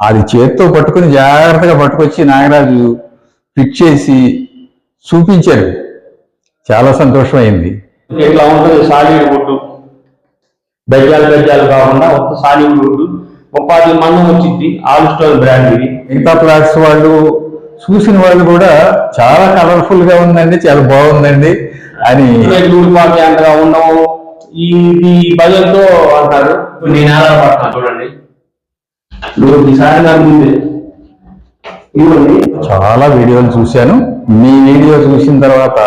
అది చేత్తో పట్టుకుని జాగ్రత్తగా పట్టుకొచ్చి నాగరాజు ఫిట్ చేసి చూపించారు. చాలా సంతోషమైంది. ఇట్లా ఉంటుంది? సాలిడ్ వుడ్ బెజ్జాలు బెజ్జాలు కాకుండా ఒక సాలిడ్ వుడ్ ముప్పై మందం వచ్చింది ఆల్ స్టోన్ బ్రాండ్ ఇది. మిగతా ప్లాట్స్ వాళ్ళు చూసిన వాళ్ళు కూడా చాలా కలర్ఫుల్గా ఉందండి చాలా బాగుందండి అని ఉండవు ఇది భయంతో అంటారు. నేను ఎలా పడతాను చూడండి నువ్వు ఈసారి నాకు ముందే ఇవ్వండి చాలా వీడియోలు చూశాను. మీ వీడియో చూసిన తర్వాత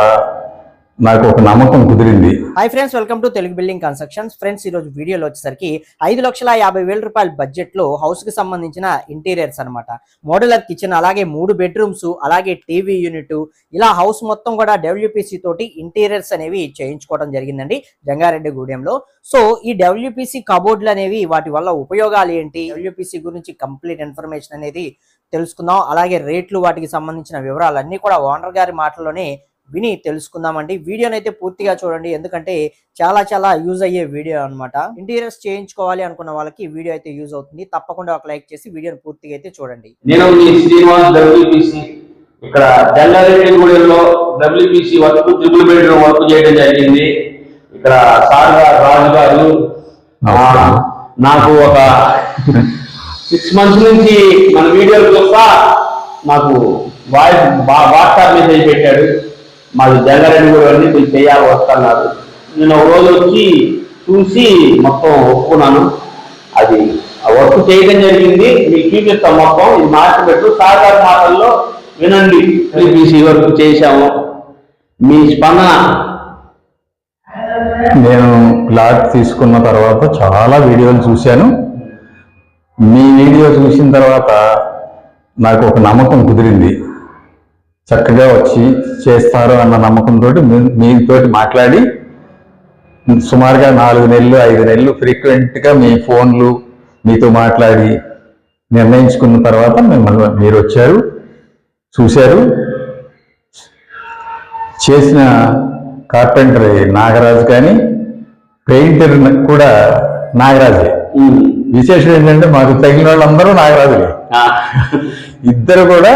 నాకు ఒక నమ్మకం కుదిరింది. Hi friends welcome to Telugu building constructions friends ఈ రోజు వీడియోలో వచ్చేసరికి ఐదు లక్షల యాభై వేల రూపాయల బడ్జెట్లో హౌస్కి సంబంధించిన ఇంటీరియర్స్ అన్నమాట. మోడలర్ కిచెన్ అలాగే మూడు బెడ్రూమ్స్ అలాగే టీవీ యూనిట్ ఇలా హౌస్ మొత్తం కూడా డబ్ల్యూపీసీ తోటి ఇంటీరియర్స్ అనేవి చేయించుకోవడం జరిగిందండి జంగారెడ్డి గూడెంలో. సో ఈ డబ్ల్యూపీసీ కబోర్డ్లు అనేవి వాటి వల్ల ఉపయోగాలు ఏంటి? డబ్ల్యూపీసీ గురించి కంప్లీట్ ఇన్ఫర్మేషన్ అనేది తెలుసుకుందాం. అలాగే రేట్లు వాటికి సంబంధించిన వివరాలన్నీ కూడా ఓనర్ గారి మాటల్లోనే విని తెలుసుకుందామండి. వీడియోని అయితే పూర్తిగా చూడండి. ఎందుకంటే చాలా చాలా యూజ్ అయ్యే వీడియో అనమాట ఇంటీరియర్స్ చేయించుకోవాలి అనుకున్న వాళ్ళకి వీడియో అయితే యూజ్ అవుతుంది. తప్పకుండా ఒక లైక్ చేసి వీడియోని పూర్తిగా అయితే చూడండి. నేను మీ శ్రీనివాస్ డబ్ల్యూపీసీ. ఇక్కడ జంగారెడ్డి గూడెంలో WPC work triple bedroom work చేయడం జరిగింది. ఇక్కడ సార్ గారు రాజు గారు నాకు ఒక సిక్స్ మంత్స్ నుంచి మన వీడియోలు చూస్తా నాకు వాయిస్ వాట్సాప్ మెసేజ్ పెట్టాడు మాది జంగారెడ్డి గూడెం అని మీరు చేయాలి వస్తున్నారు. నేను ఒక రోజు వచ్చి చూసి మొత్తం ఒప్పుకున్నాను. అది ఆ వర్క్ చేయడం జరిగింది మీకు చూపిస్తాం మొత్తం ఇది మార్చి పెట్టు సాగర్ మాటల్లో వినండి. బీసీ వర్క్ చేశాము. మీ స్పందన? నేను ప్లాట్ తీసుకున్న తర్వాత చాలా వీడియోలు చూశాను. మీ వీడియో చూసిన తర్వాత నాకు ఒక నమ్మకం కుదిరింది. చక్కగా వచ్చి చేస్తారు అన్న నమ్మకంతో మీతోటి మాట్లాడి సుమారుగా నాలుగు నెలలు ఐదు నెలలు ఫ్రీక్వెంట్గా మీ ఫోన్లు మీతో మాట్లాడి నిర్ణయించుకున్న తర్వాత మిమ్మల్ని మీరు వచ్చారు చూశారు చేసిన కార్పెంటర్ నాగరాజు కానీ పెయింటర్ కూడా నాగరాజే. విశేషం ఏంటంటే మాకు తగిన వాళ్ళందరూ నాగరాజులే. ఇద్దరు కూడా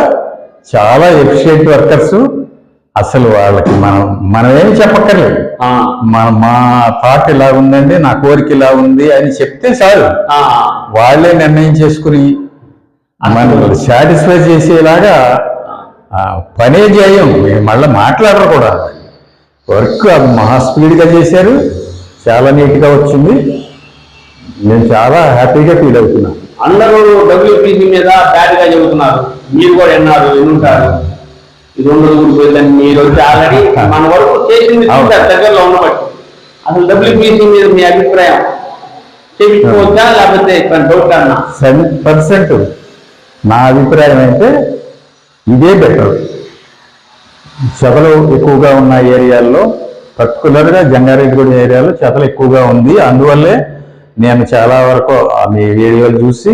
చాలా ఎఫిషియెంట్ వర్కర్స్ అసలు వాళ్ళకి మనం మనమేమి చెప్పక్కర్లేదు. మన మా థాట్ ఇలా ఉందండి నా కోరిక ఇలా ఉంది అని చెప్తే చాలు. వాళ్ళే నిర్ణయం చేసుకుని మనల్ని సాటిస్ఫై చేసేలాగా పనే చేయం. మళ్ళీ మాట్లాడరు కూడా. వర్క్ అది మహా స్పీడ్గా చేశారు. చాలా నీట్గా వచ్చింది. నేను చాలా హ్యాపీగా ఫీల్ అవుతున్నాను. అందరూ డబ్ల్యూపీసీ మీద బ్యాడ్గా చెబుతున్నారు. మీరు కూడా విన్నారు వినుంటారు ఇది రెండు ఊడిపోయిందని మీరు వచ్చి ఆల్రెడీ మన వరకు చేసింది దగ్గరలో ఉన్నబట్టి అసలు డబ్ల్యూపీసీ మీద మీ అభిప్రాయం? చేయించుకోవచ్చా లేకపోతే డౌట్ అన్నా సెవెన్ పర్సెంట్. నా అభిప్రాయం అయితే ఇదే బెటర్. చెదలు ఎక్కువగా ఉన్న ఏరియాల్లో పర్టికులర్గా జంగారెడ్డిగూడెం ఏరియాలో చెదలు ఎక్కువగా ఉంది. అందువల్లే నేను చాలా వరకు మీ వీడియోలు చూసి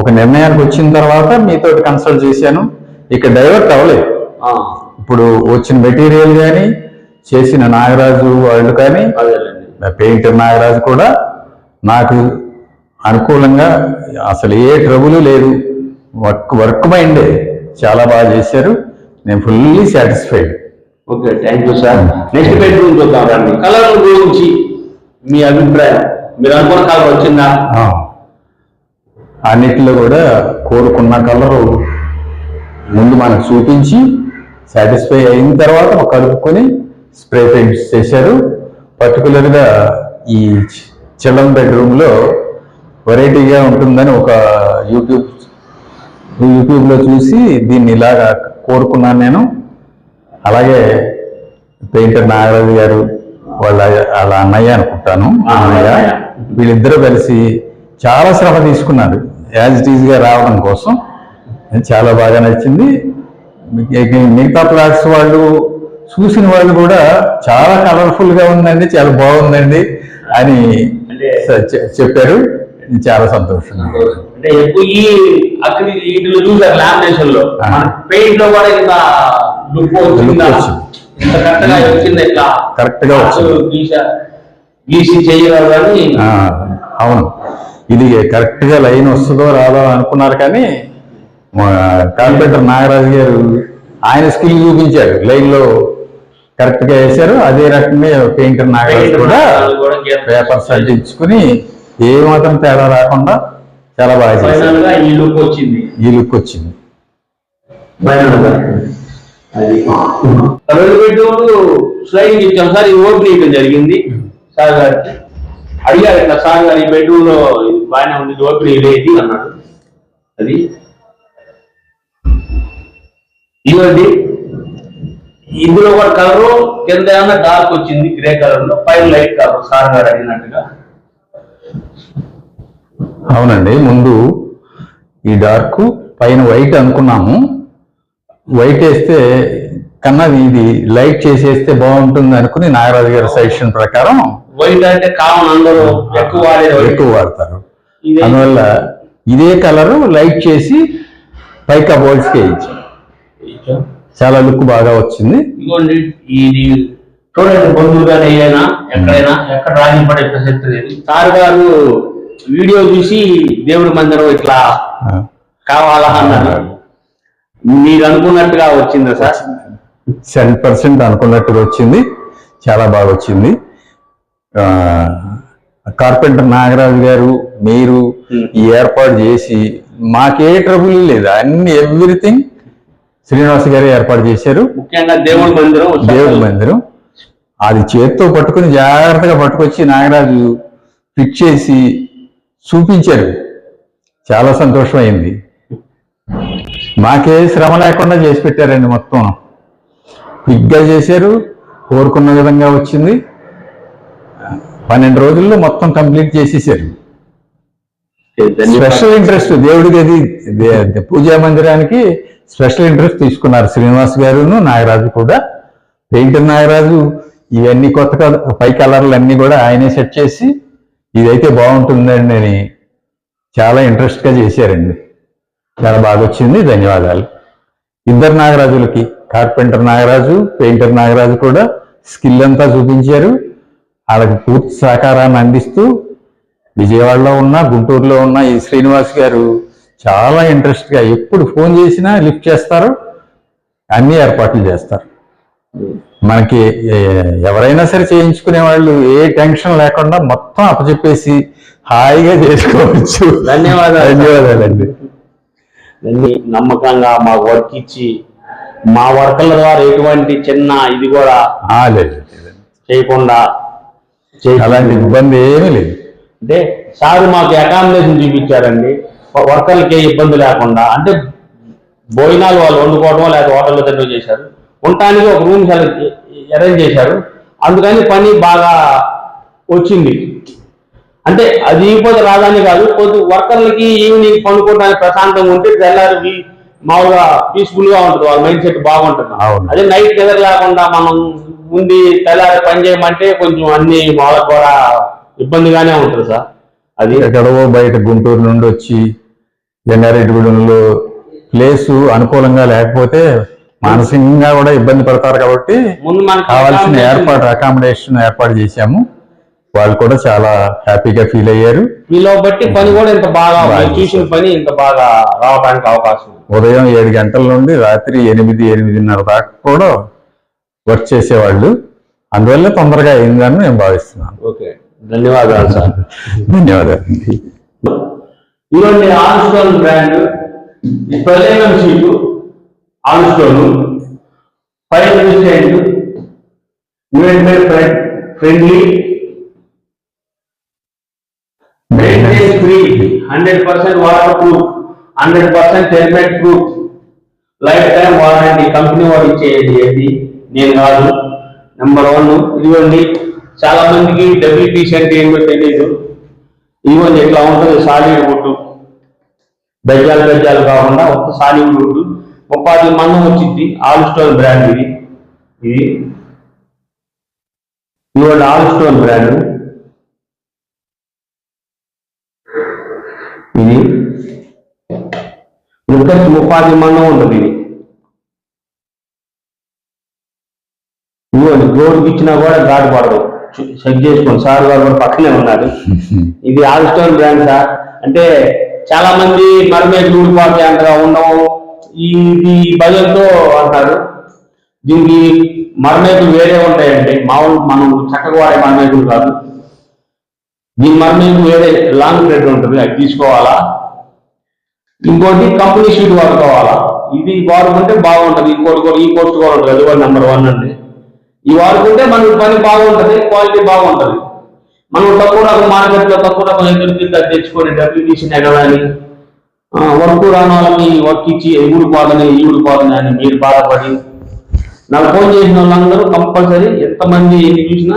ఒక నిర్ణయానికి వచ్చిన తర్వాత మీతో కన్సల్ట్ చేశాను. ఇక డైవర్ట్ అవ్వలేదు. ఇప్పుడు వచ్చిన మెటీరియల్ కానీ చేసిన నాగరాజు వాళ్ళు కానీ పెయింటర్ నాగరాజు కూడా నాకు అనుకూలంగా అసలు ఏ ట్రబుల్ లేదు. వర్క్ వర్క్ మైండే చాలా బాగా చేశారు. నేను fully satisfied okay thank you sir next bedroom చూద్దాం రండి. కలర్ గురించి మీ అభిప్రాయం. మీరు అనుకున్న కలర్ వచ్చిందా? అన్నిటిలో కూడా కోరుకున్న కలరు ముందు మనకు చూపించి సాటిస్ఫై అయిన తర్వాత కలుపుకొని స్ప్రే పెయింట్ చేశారు. పర్టికులర్గా ఈ చిల్లం బెడ్రూమ్లో వెరైటీగా ఉంటుందని ఒక యూట్యూబ్ యూట్యూబ్లో చూసి దీన్ని ఇలాగా కోరుకున్నాను నేను. అలాగే పెయింటర్ నాగరాజు గారు వాళ్ళ వాళ్ళ అన్నయ్య అనుకుంటాను. అన్నయ్య. వీళ్ళిద్దరూ కలిసి చాలా శ్రమ తీసుకున్నారు. యాజ్ ఇట్ ఈజ్గా రావడం కోసం చాలా బాగా నచ్చింది. మిగ- మిగతా ప్లాట్స్ వాళ్ళు చూసిన వాళ్ళు కూడా చాలా కలర్ఫుల్గా ఉందండి చాలా బాగుందండి అని చెప్పారు. చాలా సంతోషం. అంటే ఎక్కువ ఈ అక్కడ వీటిలో చూసారు లామినేషన్లో. ఆ. మన పెయింట్లో కూడా ఇంత లుక్ వచ్చిందా? కరెక్ట్గా గీస చేయగలరు అవును. ఇది కరెక్ట్గా లైన్ వస్తుందో రాదో అనుకున్నారు కానీ మా కార్పెంటర్ నాగరాజు గారు ఆయన స్కిల్ చూపించారు. లైన్లో కరెక్ట్గా వేశారు. అదే రకంగా పెయింటర్ నాగరాజు కూడా పేపర్స్ అంటించుకుని ఏ మాత్రం తేడా రాకుండా చాలా బాగా చేశారు. ఈ లుక్ వచ్చింది. ఈ లుక్ వచ్చింది. స్లైడింగ్ ఇచ్చాం. సార్ జరిగింది. సార్ గారికి అడిగారు ఇట్లా సార్ గారు ఈ బెడ్రూమ్లో బాగానే ఉంది ఓపెన్ ఇవ్వలేదు అన్నాడు. అది ఇవ్వండి ఇందులో కూడా కలరు కింద ఏమన్నా డార్క్ వచ్చింది గ్రే కలర్లో పైన లైట్ కలర్ సార్ గారు అడిగినట్టుగా. అవునండి ముందు ఈ డార్క్ పైన వైట్ అనుకున్నాము. వైట్ వేస్తే కన్నా ఇది లైట్ చేసేస్తే బాగుంటుంది అనుకుని నాగరాజు గారి సజెషన్ ప్రకారం వైట్ అంటే కామన్ అందరూ ఎక్కువ వాడేది ఎక్కువ వాడతారు. అందువల్ల ఇదే కలర్ లైట్ చేసి పైకా బోల్డ్స్కి వేయించాం చాలా లుక్ బాగా వచ్చింది. ఇదిగోండి ఇది చూడండి బంధువుగానే అయినా ఎక్కడైనా ఎక్కడ రాజీ పడే ప్రసక్తి లేదు. సార్ గారు వీడియో చూసి దేవుడి మందిరం ఇట్లా కావాలా అన్నారు. మీరు అనుకున్నట్టుగా వచ్చిందా సార్? సెవెన్ పర్సెంట్ అనుకున్నట్టుగా వచ్చింది. చాలా బాగా వచ్చింది. కార్పెంటర్ నాగరాజు గారు మీరు. ఈ ఏర్పాటు చేసి మాకే ట్రబుల్ లేదు. అన్ని ఎవ్రీథింగ్ శ్రీనివాస్ గారు ఏర్పాటు చేశారు. ముఖ్యంగా దేవుడి మందిరం దేవుడి మందిరం. అది చేత్తో పట్టుకుని జాగ్రత్తగా పట్టుకొచ్చి నాగరాజు ఫిట్ చేసి చూపించారు. చాలా సంతోషమైంది. మాకే శ్రమ లేకుండా చేసి పెట్టారండి మొత్తం. క్విక్గా చేశారు. కోరుకున్న విధంగా వచ్చింది. పన్నెండు రోజుల్లో మొత్తం కంప్లీట్ చేసేసారు. స్పెషల్ ఇంట్రెస్ట్ దేవుడికి అది. పూజా మందిరానికి స్పెషల్ ఇంట్రెస్ట్ తీసుకున్నారు శ్రీనివాస్ గారును నాగరాజు కూడా. పెయింటర్ నాగరాజు ఇవన్నీ కొత్త పై కలర్లు అన్ని కూడా ఆయనే సెట్ చేసి ఇదైతే బాగుంటుందండి అని చాలా ఇంట్రెస్ట్గా చేశారండి. చాలా బాగా వచ్చింది ధన్యవాదాలు. ఇద్దరు నాగరాజులకి కార్పెంటర్ నాగరాజు పెయింటర్ నాగరాజు కూడా స్కిల్ అంతా చూపించారు. వాళ్ళకి పూర్తి సహకారాన్ని అందిస్తూ విజయవాడలో ఉన్న గుంటూరులో ఉన్న ఈ శ్రీనివాస్ గారు చాలా ఇంట్రెస్ట్గా ఎప్పుడు ఫోన్ చేసినా లిఫ్ట్ చేస్తారు అన్ని ఏర్పాట్లు చేస్తారు మనకి ఎవరైనా సరే చేయించుకునే వాళ్ళు ఏ టెన్షన్ లేకుండా మొత్తం అప్పచెప్పేసి హాయిగా చేసుకోవచ్చు ధన్యవాదాలు. ధన్యవాదాలండి అన్ని నమ్మకంగా మా వర్క్ ఇచ్చి మా వర్కర్ల ద్వారా ఎటువంటి చిన్న ఇది కూడా. చేయకుండా అలాంటి ఇబ్బంది ఏమీ లేదు. అంటే సార్ మాకు అకామిడేషన్ చూపించారండి. వర్కర్లకి ఏ ఇబ్బంది లేకుండా అంటే భోజనాలు వాళ్ళు వండుకోవడం లేదా హోటల్లో తినడం చేశారు. ఉండటానికి ఒక రూమ్ అరేంజ్ చేశారు. అందుకని పని బాగా వచ్చింది. అంటే అది ఇకపోతే రాదని కాదు కొద్ది వర్కర్లకి ఈవినింగ్ పనుకోవడానికి ప్రశాంతంగా ఉంటే తెల్లారి మామూలుగా పీస్ఫుల్గా ఉంటుంది వాళ్ళ మైండ్ సెట్ బాగుంటుంది. అదే నైట్ నిద్ర లేకుండా మనం ఉండి తెల్లారి పని చేయమంటే కొంచెం అన్ని వాళ్ళకి కూడా ఇబ్బందిగానే ఉంటుంది సార్ అది ఎక్కడో బయట గుంటూరు నుండి వచ్చి జంగారెడ్డిగూడెంలో ప్లేసు అనుకూలంగా లేకపోతే మానసికంగా కూడా ఇబ్బంది పడతారు కాబట్టి ముందు మనకి కావాల్సిన ఏర్పాటు అకామిడేషన్ ఏర్పాటు చేశాము వాళ్ళు కూడా చాలా హ్యాపీగా ఫీల్ అయ్యారు వీలో బట్టి పని కూడా ఇంత బాగా చూసిన పని ఇంత బాగా రావడానికి అవకాశం ఉంది. ఉదయం ఏడు గంటల నుండి రాత్రి ఎనిమిది ఎనిమిదిన్నర దాకా కూడా వర్క్ చేసేవాళ్ళు. అందువల్ల తొందరగా అయిందని నేను భావిస్తున్నాను. ఓకే. ధన్యవాదాలు సార్. ధన్యవాదాలు ఇవన్నీ ఆల్స్టోన్ బ్రాండ్ ఈ present sheet Alstone five resistant friend friendly maintenance free hundred percent water proof hundred percent helmet proof. Life time warranty company వాడు ఇచ్చేది ఏంటి నేను కాదు. నెంబర్ వన్ ఇదిగోండి. చాలా మందికి డబ్ల్యూపీసీ అంటే ఏంటో తెలియదు ఇదిగోండి ఎట్లా ఉంటుంది? సాలిడ్ గుడ్డు బెజ్జాలు బెజ్జాలు కాకుండా ఒక సాలిడ్ గుడ్డు ముప్పై మందం వచ్చింది. ఆల్ స్టోన్ బ్రాండ్ ఇది. ఇది. ఇదిగోండి ఆల్ స్టోన్ బ్రాండ్. ఇది. ముక్కకి ముప్పాది మందం ఉంటుంది ఇది ఇదిగోండి గోడుకి ఇచ్చినా కూడా గాడి పడదు. చెక్ చేసుకోండి. సార్ గారు కూడా పక్కనే ఉన్నారు. ఇది ఆల్స్టోన్ బ్రాండ్ సార్. అంటే చాలా మంది మరమేట్లు ఊడిపోతే అంతగా ఉండవు ఇది భయంతో అంటారు. దీనికి మరమేకులు వేరే ఉంటాయండి. మామూలు మనం చక్కగా వాడే మరమేకులు కాదు. దీని మరమేకు వేరే లాంగ్ థ్రెడ్ ఉంటుంది. అది తీసుకోవాలా? ఇంకోటి కంపెనీ షీట్ వాడుకోవాలా? ఇది వాడుకుంటే బాగుంటుంది. ఇంకోటి కూడా ఈ కోర్సు కూడా ఉంటుంది. అది కూడా నెంబర్ వన్ అండి. ఈ వాడుకుంటే మనకి పని బాగుంటుంది క్వాలిటీ బాగుంటుంది. మనం తక్కువ రకం మార్కెట్లో తక్కువ రకం ఎదురుకింద తెచ్చుకొని డబ్ల్యూటీసీ ఎగరాని వర్క్ రాని వాళ్ళని వర్క్ ఇచ్చి ఊడిపోదని పోదని అని మీరు బాధపడి. నాకు ఫోన్ చేసిన వాళ్ళందరూ కంపల్సరీ ఎంతమంది ఎన్ని చూసినా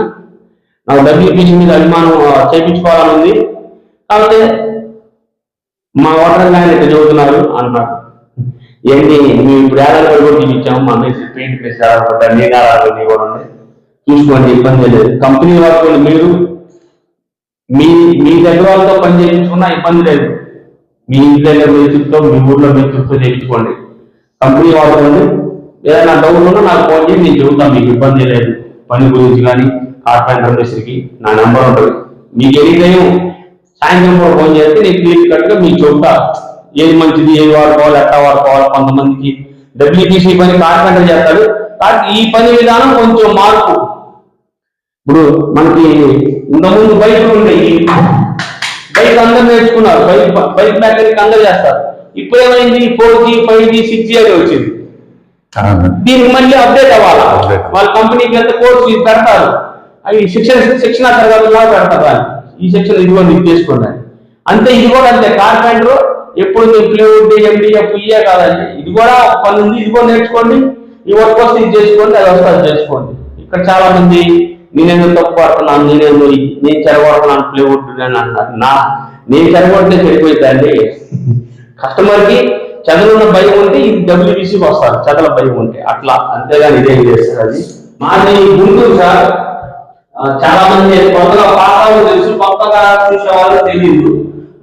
నాకు డబ్ల్యూపీసీ మీద అభిమానం చేయించుకోవాలని ఉంది. కాబట్టి మా ఓటర్ ఆయన ఇట్లా చదువుతున్నారు అన్నాడు ఏంటి మేము ఇప్పుడు ఏడాది కూడా ఇచ్చాము మా మీద పెయింట్ వేసి ఆడబడ్డా నేను ఆడాలి కూడా చూసుకోండి ఇబ్బంది లేదు. కంపెనీ వాళ్ళు మీరు మీ మీ దగ్గర వాళ్ళతో పని చేయించుకున్నా ఇబ్బంది లేదు. మీ ఇంటి దగ్గర మేచుతో మీ ఊర్లో మేచుతో చేయించుకోండి. కంపెనీ వాళ్ళతోండి ఏదైనా డౌట్ ఉన్నా నాకు ఫోన్ చేసి నేను చెబుతాను మీకు ఇబ్బంది లేదు. పని గురించి కానీ కార్పెంటర్ మేస్త్రికి నా నెంబర్ ఉంటుంది. మీకు ఎనీ టైం సాయంత్రం కూడా ఫోన్ చేస్తే నేను క్లియర్ కట్గా మీకు చెబుతా ఏది మంచిది ఏది వాడుకోవాలి ఎట్లా వాడుకోవాలి కొంతమందికి డబ్ల్యూపీసీ పని కార్పెంటర్ చేస్తాడు. కాబట్టి ఈ పని విధానం కొంచెం మార్పు. ఇప్పుడు మనకి ఇంతకుముందు బైకులు ఉండేవి. బైక్ అందరు నేర్చుకున్నారు. బైక్ బైక్ మెకానిక్ అందరు చేస్తారు. ఇప్పుడు ఏమైంది? Four G five G six G అని వచ్చింది. దీనికి మళ్ళీ అప్డేట్ అవ్వాలి. వాళ్ళ కంపెనీకి ఎంత కోర్సు పెడతారు? అవి శిక్షణ శిక్షణ తరగతుల్లో పెడతారు వాళ్ళు. ఈ సెక్షన్ ఇదిగో ఇది చేసుకోండి అంతే ఇది కూడా అంతే కార్పెంటర్ ఎప్పుడు ప్లేవుడ్ ఎండిఎఫ్ ఇయే కాదండి. ఇది కూడా పని ఉంది ఇది కూడా నేర్చుకోండి. ఈ వర్క్ వస్తే ఇది చేసుకోండి అది వస్తే అది చేసుకోండి. ఇక్కడ చాలా మంది నేనేదో తప్పు పడుతున్నాను? నేనేదో నేను చెరగొడుతున్నాను ప్లేవుడ్ అని అంటున్నారు. నా నేను చెరగొడితే చెడిపోయిందండి కస్టమర్కి చదువున్న భయం ఉంటే ఇది డబ్ల్యూబీసీకి వస్తారు. చదువుల భయం ఉంటే. అట్లా అంతేగాని ఇదేం చేస్తారు అది. మాది గుంటూరు సార్. చాలా మంది కొత్తగా పాఠాలు తెలుసు కొత్తగా చూసేవాళ్ళు తెలియదు.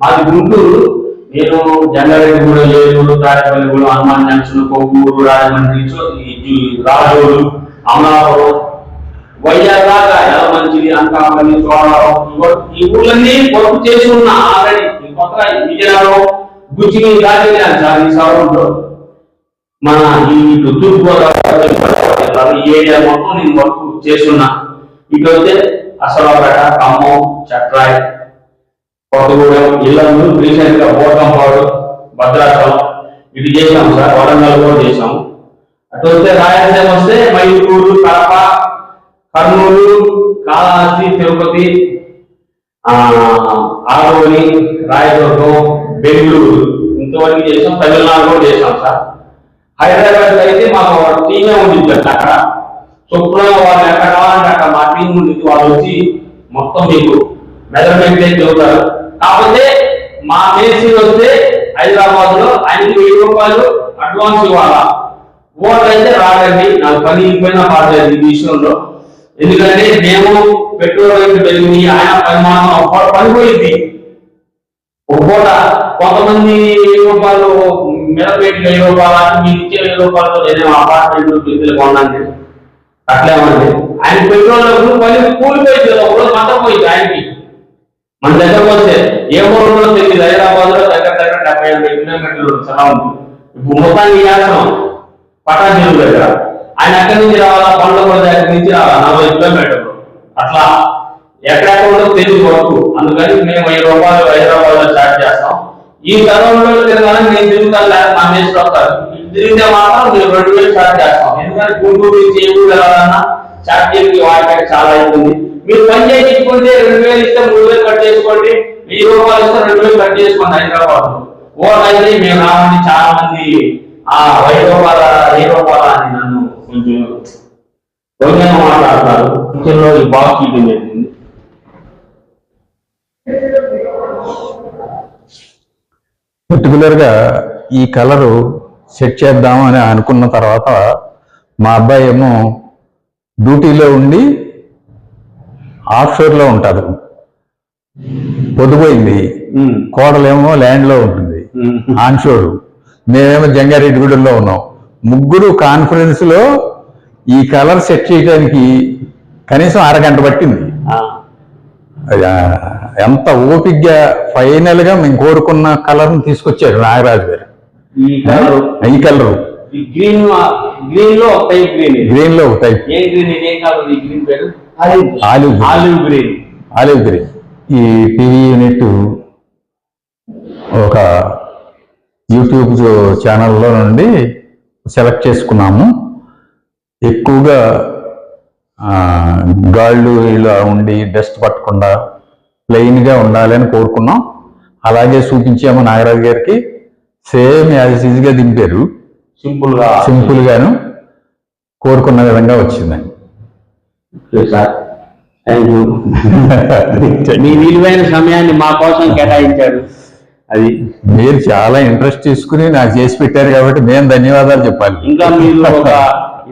మాది గుంటూరు. నేను జంగారెడ్డి ఏలూరు తాడేపల్లి హనుమాన్ జంక్షన్ కొవ్వూరు రాజమండ్రి చో- రాజోలు అమలాపురం వైజాగ్ దాకా మంచిది అనకాపల్లి చోడవరం ఈ ఊళ్ళన్నీ పొరుగు చేసి ఉన్న ఆల్రెడీ. కొత్తగా విజయనగరం గుచ్చిని దాటి సార్ ఈ సౌరంలో మన ఈ తూర్పు గోదావరి ఏరియా మొత్తం నేను వర్క్ చేస్తున్నా ఇటు వస్తే అసలాపేట ఖమ్మం చట్రాయ్ కొత్తగూడెం ఇల్లందు రీసెంట్గా బోటంపాడు భద్రాచలం ఇటు చేసాం సార్ వరంగల్ కూడా చేసాం అటు వస్తే రాయలసీమ వస్తే మైసూరు కడప కర్నూలు కాళహస్తి తిరుపతి ఆరోని రాయదుర్గం బెంగళూరు ఇంతవరకు చేసాం తమిళనాడు కూడా చేసాం సార్. హైదరాబాద్ అయితే మాకు ఒక టీమే ఉండింది అక్కడ. చొప్పున వాళ్ళు ఎక్కడ కావాలంటే అక్కడ మా నుంచి వాళ్ళు వచ్చి మొత్తం మీకు మెజర్మెంట్ చెబుతారు కాకపోతే మా మేసీ వస్తే హైదరాబాద్లో ఐదు వెయ్యి రూపాయలు అడ్వాన్స్ ఇవ్వాలా? ఓటర్ అయితే రాడండి నాకు పని ఇపోయినా పర్లేదు ఈ విషయంలో. ఎందుకంటే మేము పెట్రోల్ రేట్లు పెరిగి ఆయన పని మాత్రం పడిపోయింది. ఒక్కోట కొంతమంది వెయ్యి రూపాయలు మిరపేట్లు వెయ్యి రూపాయలు అంటే ఇచ్చే వెయ్యి రూపాయలతో నేనే అపార్ట్మెంట్ బిల్లులు కొన్నాను. అట్లేమండి ఆయన పెట్రోల్ డబ్బులు పని కూలిపోయింది ఒక రోజు మంట పోయింది ఆయనకి. మన దగ్గరకు వస్తే ఏ ఊళ్ళో తెలియదు. హైదరాబాద్లో దగ్గర దగ్గర డెబ్బై ఎనభై కిలోమీటర్లు సరౌండ్ ఇప్పుడు మొత్తాన్ని చేస్తున్నాం పటాజీలు దగ్గర. ఆయన అక్కడి నుంచి రావాలా? పండ్ల దగ్గర నుంచి రావాలా? నలభై కిలోమీటర్లు. అట్లా ఎక్కడెక్కడో ఉండదో తెలియదు వరకు. అందుకని మేము వెయ్యి రూపాయలు హైదరాబాద్లో స్టార్ట్ చేస్తాం. ఈ సరౌండ్లో తిరగాలని నేను తిరుగుతాను లేకపోతే మా మేస్టర్ వస్తారు. తిరిగితే మాత్రం మేము రెండు వేలు స్టార్ట్ గుంటూరు ఊరు వెళ్ళాలన్నా ఛార్జీలకి చాలా అవుతుంది మీరు పని చేయించుకుంటే రెండు వేలు ఇస్తే మూడు వేలు కట్ చేసుకోండి వెయ్యి రూపాయలు ఇస్తే రెండు వేలు కట్ చేసుకోండి హైదరాబాద్. లో ఓట్ అయితే మేము రావండి చాలా మంది ఆ వెయ్యి రూపాయల వెయ్యి రూపాయల అని నన్ను కొంచెం దొంగగా మాట్లాడతారు. కిచెన్లో ఈ బాక్స్ ఫీటింగ్ చేసింది. పర్టికులర్గా ఈ కలరు సెట్ చేద్దాం అని అనుకున్న తర్వాత మా అబ్బాయి ఏమో డ్యూటీలో ఉండి ఆఫ్లో ఉంటారు పొద్దుపోయింది కోడలేమో ల్యాండ్లో ఉంటుంది. ఉమ్. ఆన్ షోర్ మేమేమో జంగారెడ్డిగూడెంలో ఉన్నాం. ముగ్గురు కాన్ఫరెన్స్లో ఈ కలర్ సెట్ చేయడానికి కనీసం అరగంట పట్టింది. ఎంత ఓపిగ్గా ఫైనల్గా మేము కోరుకున్న కలర్ తీసుకొచ్చారు నాగరాజు గారు. ఈ కలర్. గ్రీన్లో ఒక టైప్ గ్రీన్ గ్రీన్లో ఒక టైప్ ఏం గ్రీన్ ఇది? ఏం ఈ గ్రీన్ పేరు olive olive green olive green ఈ టీవీ యూనిట్ ఒక యూట్యూబ్ ఛానల్లో నుండి సెలెక్ట్ చేసుకున్నాము. ఎక్కువగా గాళ్ళు ఇలా ఉండి డస్ట్ పట్టకుండా ప్లెయిన్గా ఉండాలి అని కోరుకున్నాం. అలాగే చూపించాము నాగరాజు గారికి. సేమ్ యాజ్ ఈజీగా దింపారు. సింపుల్గా సింపుల్ గాను కోరుకున్న విధంగా వచ్చిందండి సార్ మీ విలువైన సమయాన్ని మా కోసం కేటాయించారు. అది. మీరు చాలా ఇంట్రెస్ట్ తీసుకుని నాకు చేసి పెట్టారు కాబట్టి మేము ధన్యవాదాలు చెప్పాలి. ఇంకా మీరు ఒక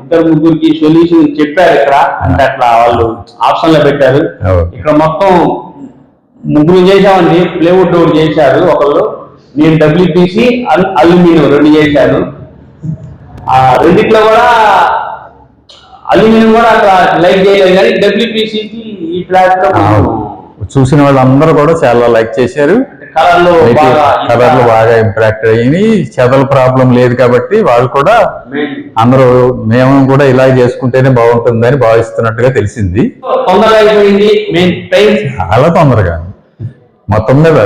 ఇద్దరు ముగ్గురికి సొల్యూషన్ చెప్పారు ఇక్కడ. అంటే అట్లా వాళ్ళు ఆప్షన్లో పెట్టారు. ఇక్కడ మొత్తం ముగ్గురు చేసామండి ప్లేవుడ్ ఒకటి చేశారు ఒకళ్ళు. నేను డబ్ల్యూపీసీ అల్యూమినియం రెండు చేశాను. ఆ రెండిట్లో కూడా అల్యూమినియం కూడా అక్కడ లైక్ చేయలేదు. కానీ డబ్ల్యూపీసీకి ఈ ట్రాక్లో చూసిన వాళ్ళందరూ కూడా చాలా లైక్ చేశారు. కలర్లో బాగా కలర్లు బాగా ఇంపాక్ట్ అయ్యి చెదల ప్రాబ్లం లేదు కాబట్టి వాళ్ళు కూడా అందరూ మేము కూడా ఇలా చేసుకుంటేనే బాగుంటుందని భావిస్తున్నట్టుగా తెలిసింది. తొందరగా అయిపోయింది. చాలా తొందరగా. మొత్తం మీద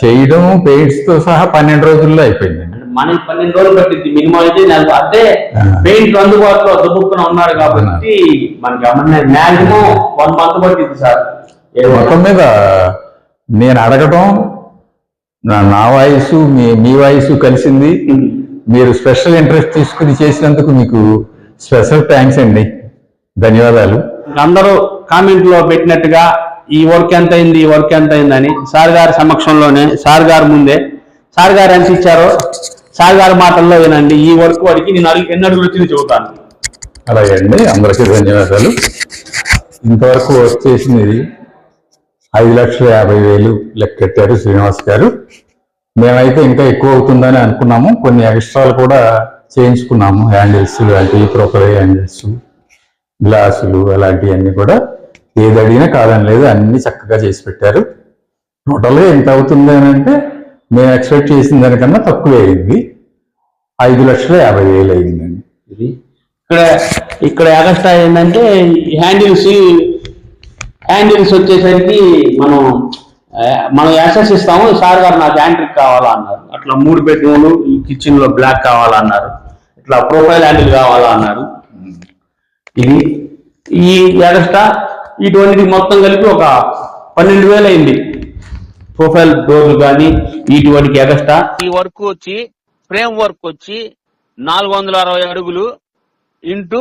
చేయడం పెయింట్స్తో సహా పన్నెండు రోజుల్లో అయిపోయిందండి మనకి పన్నెండు రోజులు పట్టింది. మినిమం అయితే నాకు అదే. పెయింట్ అందుబాటులో దుబ్బుక్కున ఉన్నాడు కాబట్టి మనకి మాక్సిమం వన్ మంత్ పట్టింది సార్. మొత్తం మీద నేను అడగటం నా- నా వాయిస్ మీ మీ వాయిస్ కలిసింది. మీరు స్పెషల్ ఇంట్రెస్ట్ తీసుకుని చేసినందుకు మీకు స్పెషల్ థ్యాంక్స్ అండి. ధన్యవాదాలు. అందరూ కామెంట్లో పెట్టినట్టుగా ఈ వర్క్ ఎంత అయింది ఈ వర్క్ ఎంత అయిందని సార్ గారి సమక్షంలోనే సార్ గారి ముందే సార్ గారు ఎంత ఇచ్చారో సాయి గారి మాటల్లో వినండి. ఈ వర్క్ వాడికి నేను అడుగు ఎన్ని అడుగులు వచ్చింది చెబుతాను. అలాగే అండి అందరికీ ధన్యవాదాలు. ఇంతవరకు వచ్చేసింది ఐదు లక్షల యాభై వేలు లెక్కెట్టారు శ్రీనివాస్ గారు. మేమైతే ఇంకా ఎక్కువ అవుతుందని అనుకున్నాము. కొన్ని ఎక్స్ట్రాలు కూడా చేయించుకున్నాము. హ్యాండిల్స్ లాంటివి ప్రొఫైల్ హ్యాండిల్స్ గ్లాసులు అలాంటివన్నీ కూడా. ఏది అడిగినా కాదని లేదు అన్ని చక్కగా చేసి పెట్టారు. టోటల్గా ఎంత అవుతుంది అని అంటే మేము ఎక్స్పెక్ట్ చేసిన దానికన్నా తక్కువ అయింది. ఐదు లక్షల యాభై వేలు అయిందండి. ఇది ఇక్కడ ఇక్కడ ఎగస్ట్రా ఏంటంటే హ్యాండిల్స్ హ్యాండిల్స్ వచ్చేసరికి మనం మనం యాక్సెస్ ఇస్తాము. సార్ గారు నాకు యాంట్రిక్ కావాలా అన్నారు అట్లా మూడు బెడ్రూమ్లు ఈ కిచెన్లో బ్లాక్ కావాలా అన్నారు ఇట్లా ప్రొఫైల్ హ్యాండిల్ కావాలా అన్నారు ఇది ఈ ఎగస్ట్రా ఇటువంటి మొత్తం కలిపి ఒక పన్నెండు వేలు అయింది. ప్రొఫైల్ డోర్లు కానీ ఇటువంటికి ఎక్స్ట్రా ఈ వర్క్ వచ్చి ఫ్రేమ్ వర్క్ వచ్చి నాలుగు వందల అరవై అడుగులు ఇంటూ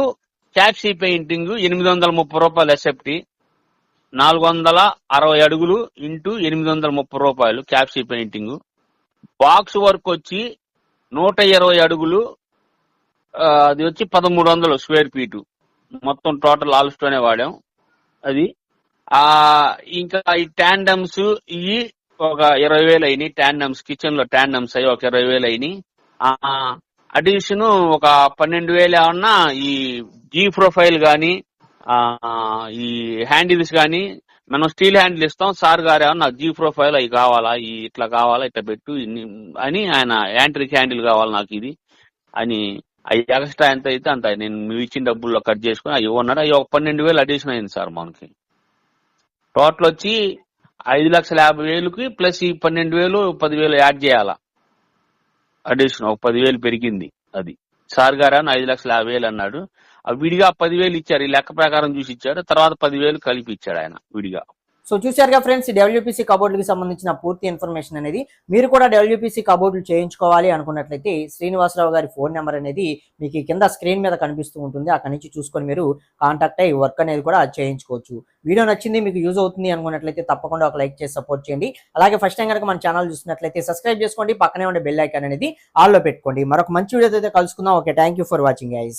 క్యాప్సీ పెయింటింగ్ ఎనిమిది వందల ముప్పై రూపాయలు ఎస్ఎఫ్టి నాలుగు వందల అరవై అడుగులు ఇంటూ ఎనిమిది వందల ముప్పై రూపాయలు క్యాప్సీ పెయింటింగ్. బాక్స్ వర్క్ వచ్చి నూట ఇరవై అడుగులు అది వచ్చి పదమూడు వందలు స్క్వేర్ ఫీటు. మొత్తం టోటల్ ఆల్స్టోనే వాడాం. అది ఇంకా ఈ ట్యాండమ్స్ ఇవి ఒక ఇరవై వేలు అయినాయి ట్యాండమ్స్ కిచెన్లో ట్యాండమ్స్ అయ్యి ఒక ఇరవై వేలు అయినాయి. అడిషన్ ఒక పన్నెండు వేలు ఏమన్నా ఈ జీ ప్రొఫైల్ గాని ఆ, ఈ హ్యాండిల్స్ కానీ మనం స్టీల్ హ్యాండిల్ ఇస్తాం సార్ గారు ఏమన్నా జీ ప్రొఫైల్ అవి కావాలా ఈ ఇట్లా కావాలా ఇట్లా పెట్టు ఇన్ని అని ఆయన యాంట్రిక్ హ్యాండిల్ కావాలి నాకు ఇది అని అవి ఎక్స్ట్రా ఎంత అయితే అంత నేను నువ్వు ఇచ్చిన డబ్బుల్లో కట్ చేసుకుని అవి ఇవ్వన్నాడు అవి ఒక పన్నెండు వేలు అడిషన్ అయింది సార్ మనకి. టోటల్ వచ్చి ఐదు లక్షల యాభై వేలుకి ప్లస్ ఈ పన్నెండు వేలు పదివేలు యాడ్ చేయాలా? అడిషన్ ఒక పదివేలు పెరిగింది అది. సార్ గారు అని ఐదు లక్షల యాభై వేలు అన్నాడు. ఆ విడిగా పదివేలు ఇచ్చారు. ఈ లెక్క ప్రకారం చూసి ఇచ్చాడు. తర్వాత పదివేలు కలిపి ఇచ్చాడు ఆయన విడిగా. సో చూసారుగా ఫ్రెండ్స్ డబ్ల్యూపీసీ కబోర్డుకి సంబంధించిన పూర్తి ఇన్ఫర్మేషన్ అనేది మీరు కూడా డబ్ల్యూపీసీ కబోర్డులు చేయించుకోవాలి అనుకున్నట్లయితే శ్రీనివాసరావు గారి ఫోన్ నెంబర్ అనేది మీకు ఈ కింద స్క్రీన్ మీద కనిపిస్తూ ఉంటుంది. అక్కడి నుంచి చూసుకొని మీరు కాంటాక్ట్ అయ్యి వర్క్ అనేది కూడా చేయించుకోవచ్చు. వీడియో నచ్చింది మీకు యూజ్ అవుతుంది అనుకున్నట్లయితే తప్పకుండా ఒక లైక్ చేసి సపోర్ట్ చేయండి. అలాగే ఫస్ట్ టైం కనుక మన ఛానల్ చూసినట్లయితే సబ్స్క్రైబ్ చేసుకోండి. పక్కనే ఉండే బెల్ ఐకాన్ అనేది ఆల్లో పెట్టుకోండి. మరొక మంచి వీడియోతో అయితే కలుసుకుందాం. Okay thank you for watching guys.